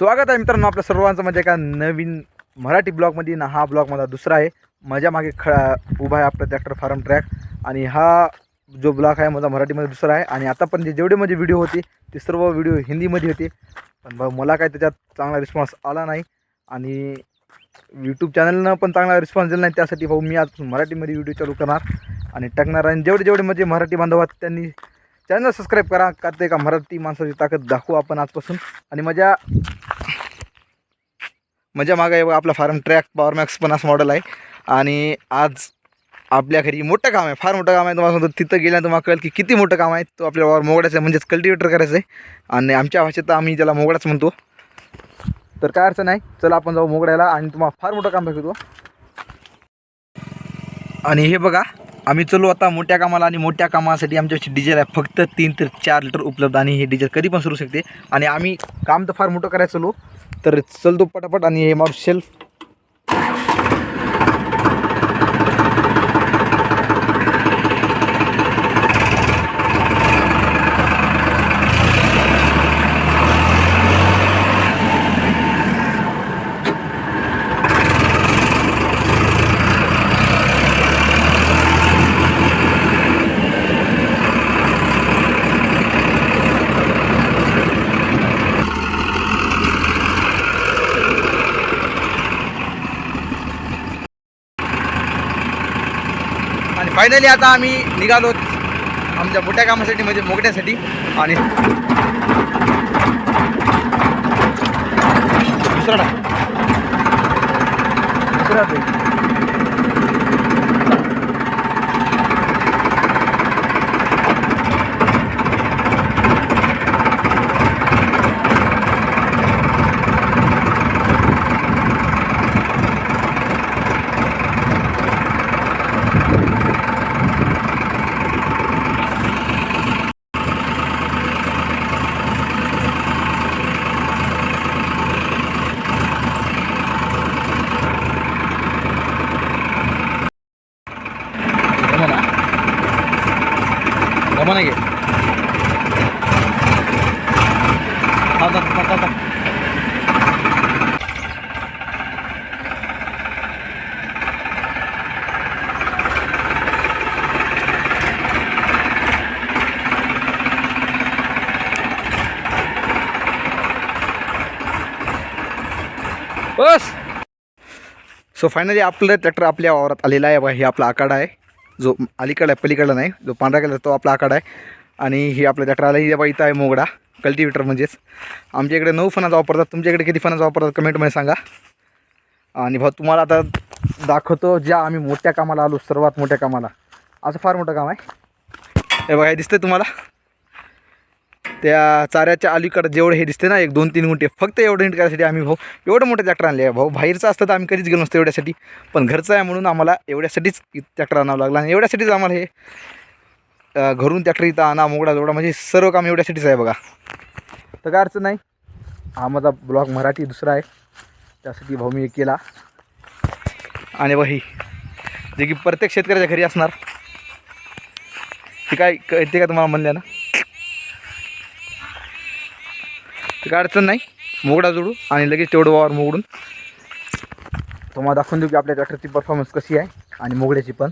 स्वागत आहे मित्रांनो आपल्या सर्वांचं. म्हणजे एका नवीन मराठी ब्लॉगमध्ये ना हा ब्लॉग माझा दुसरा आहे. माझ्या मागे ख उभा आहे आपला ट्रॅक्टर फार्म ट्रॅक आणि हा जो ब्लॉग आहे माझा मराठीमध्ये दुसरा आहे. आणि आता पण जे जेवढे माझे व्हिडिओ होते ते सर्व व्हिडिओ हिंदीमध्ये होते. पण भाऊ मला काय त्याच्यात चांगला रिस्पॉन्स आला नाही. आणि यूट्यूब चॅनलनं पण चांगला रिस्पॉन्स दिला नाही. त्यासाठी भाऊ मी आज मराठीमध्ये व्हिडिओ चालू करणार. आणि टाकणार आणि जेवढे जेवढे म्हणजे मराठी बांधव आहेत त्यांनी चॅनल सबस्क्राईब करा का ते का मराठी माणसाची ताकद दाखवू आपण आजपासून. आणि माझ्या माझ्या मागं आहे आपला फार्म ट्रॅक पॉवर मॅक्स पण असं मॉडेल आहे. आणि आज आपल्या घरी मोठं काम आहे फार मोठं काम आहे. तुम्हाला सांगतो तिथं गेल्यानंतर तुम्हाला कळेल की किती मोठं काम आहे. तो आपल्या वावर मोगड्याचं आहे म्हणजेच कल्टिवेटर करायचं आहे. आणि आमच्या भाषेत आम्ही ज्याला मोगडाच म्हणतो. तर काय अडचण नाही चला आपण जाऊ मोगड्याला आणि तुम्हाला फार मोठं काम दाखवतो. आणि हे बघा आम्ही चलो आता मोठ्या कामाला आणि मोठ्या कामासाठी आमच्याशी डिझेल आहे फक्त तीन ते चार लिटर उपलब्ध आणि हे डिझेल कधी पण सुरू शकते. आणि आम्ही काम तर फार मोठं करायचं चलो. तर चलतो पटापट आणि हे मारू शेल्फ आणि फायनली आता आम्ही निघालो आमच्या मोठ्या कामासाठी म्हणजे मोगड्यासाठी आणि दुसरा दुसरा टाक. जमा ना जमा ना घे हा, जा, जा, जा, जा. बस सो फायनली आपलं ट्रॅक्टर आपल्या वावरात आलेला आहे. बघा हे आपला आकाडा आहे. जो अलीकडं आहे पलीकडं नाही जो पांढरा कलर तो आपला आकाडा आहे. आणि हे आपलं ट्रॅक्टर आलं. हे बघा इथं आहे मोगडा कल्टिवेटर म्हणजेच. आमच्या इकडे नऊ फणाचा वापरतात. तुमच्याकडे किती फणाचा वापरतात कमेंटमध्ये सांगा. आणि भाऊ तुम्हाला आता दाखवतो ज्या आम्ही मोठ्या कामाला आलो सर्वात मोठ्या कामाला. असं फार मोठं काम आहे. हे बघा हे दिसतं तुम्हाला? त्या चाऱ्याच्या अलीकडं जेवढं हे दिसते ना एक दोन तीन गुंठे फक्त एवढं हिंट करायसाठी आम्ही भाऊ एवढं मोठं ट्रॅक्टर आणले आहे भाऊ बाहेरचं असतं तर आम्ही कधीच गेलो नसतो एवढ्यासाठी. पण घरचं आहे म्हणून आम्हाला एवढ्यासाठीच ट्रॅक्टर आणावं लागला आणि एवढ्यासाठीच आम्हाला हे घरून ट्रॅक्टर इथं आणा मोगडा जोडा म्हणजे सर्व काम एवढ्यासाठीच आहे बघा. तर काय अडचण नाही. हा माझा ब्लॉग मराठी दुसरा आहे. त्यासाठी भाऊ मी केला. आणि वही जे की प्रत्येक शेतकऱ्याच्या घरी असणार. ते काय ते काय तुम्हाला म्हणल्या ना? तर काय अडचण नाही. मोगडा जोडू आणि लगेच तेवढं वावर मोगडून. तुम्हाला दाखवून देऊ की आपल्या ट्रॅक्टरची परफॉर्मन्स कशी आहे आणि मोगड्याची पण.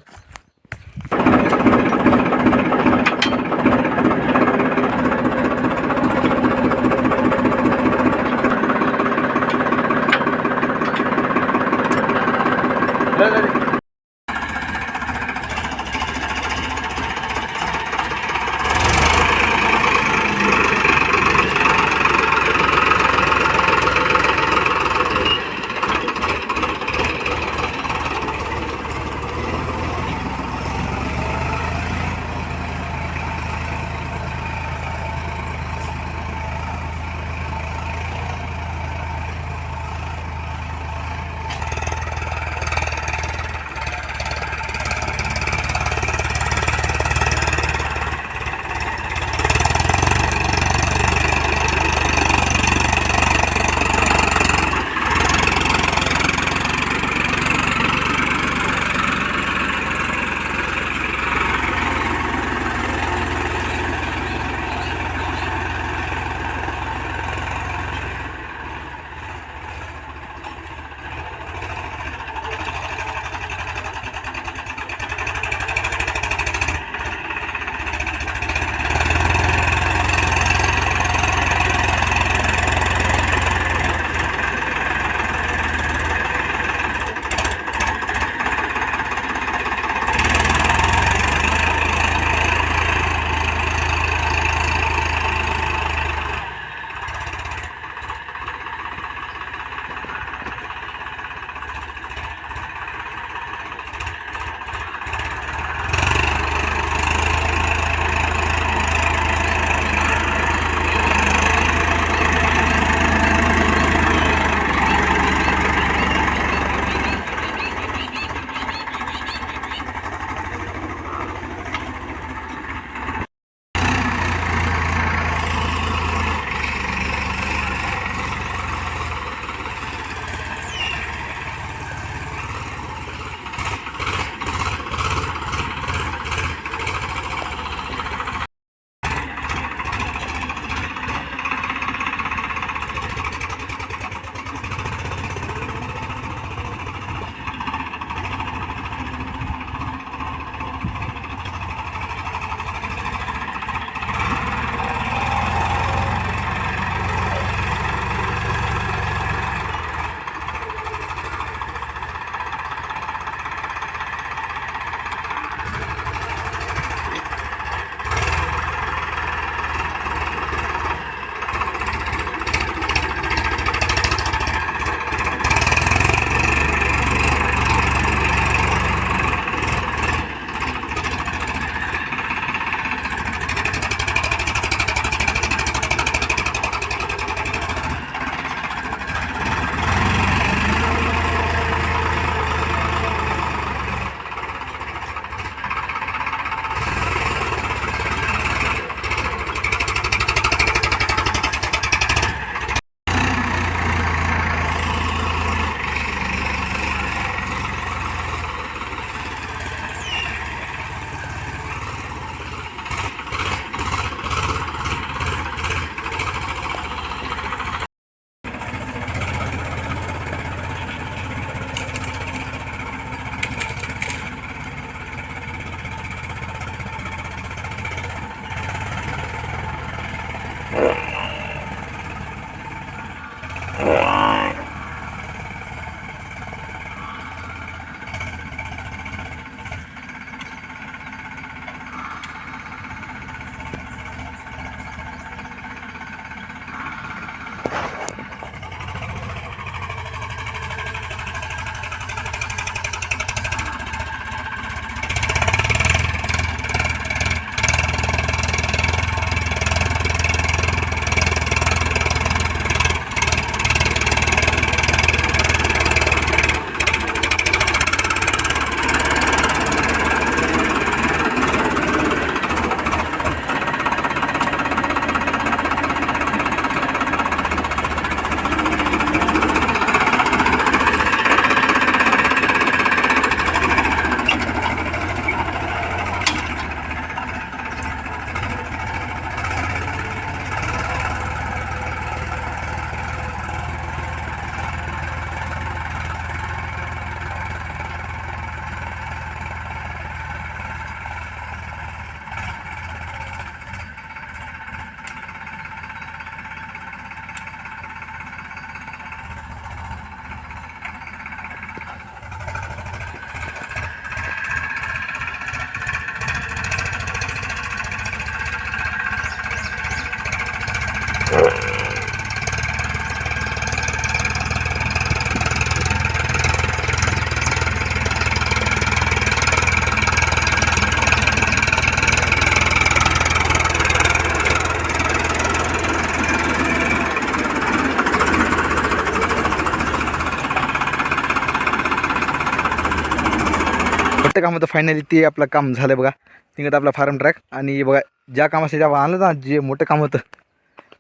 मोठं काम होतं फायनली ते आपलं काम झालं बघा. तिकडं आपला फार्म ट्रॅक आणि बघा ज्या कामासाठी आपण आणलं ना जे मोठं काम होतं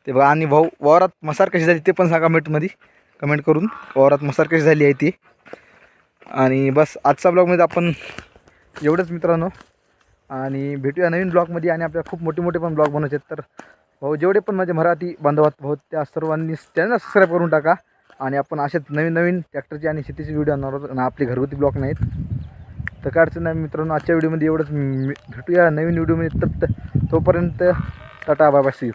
ते बघा आणि भाऊ वावरात मसार कशी झाली ते पण सांगा कमेंटमध्ये कमेंट करून. वावरात मसार कशी झाली आहे ती. आणि बस आजचा ब्लॉगमध्ये आपण एवढंच मित्रांनो. आणि भेटूया नवीन ब्लॉगमध्ये आणि आपल्याला खूप मोठे मोठे पण ब्लॉग बनवायचे आहेत. तर भाऊ जेवढे पण माझे मराठी बांधवात भाऊ त्या सर्वांनी त्यांना सबस्क्राईब करून टाका. आणि आपण असेच नवीन नवीन ट्रॅक्टरचे आणि शेतीचे व्हिडिओ आणणार आहोत. आपले घरगुती ब्लॉग नाहीत. तर काय अडचण नाही मित्रांनो आजच्या व्हिडिओमध्ये एवढंच. मी- भेटूया नवीन व्हिडिओमध्ये तर तोपर्यंत टाटा बाबा सी यू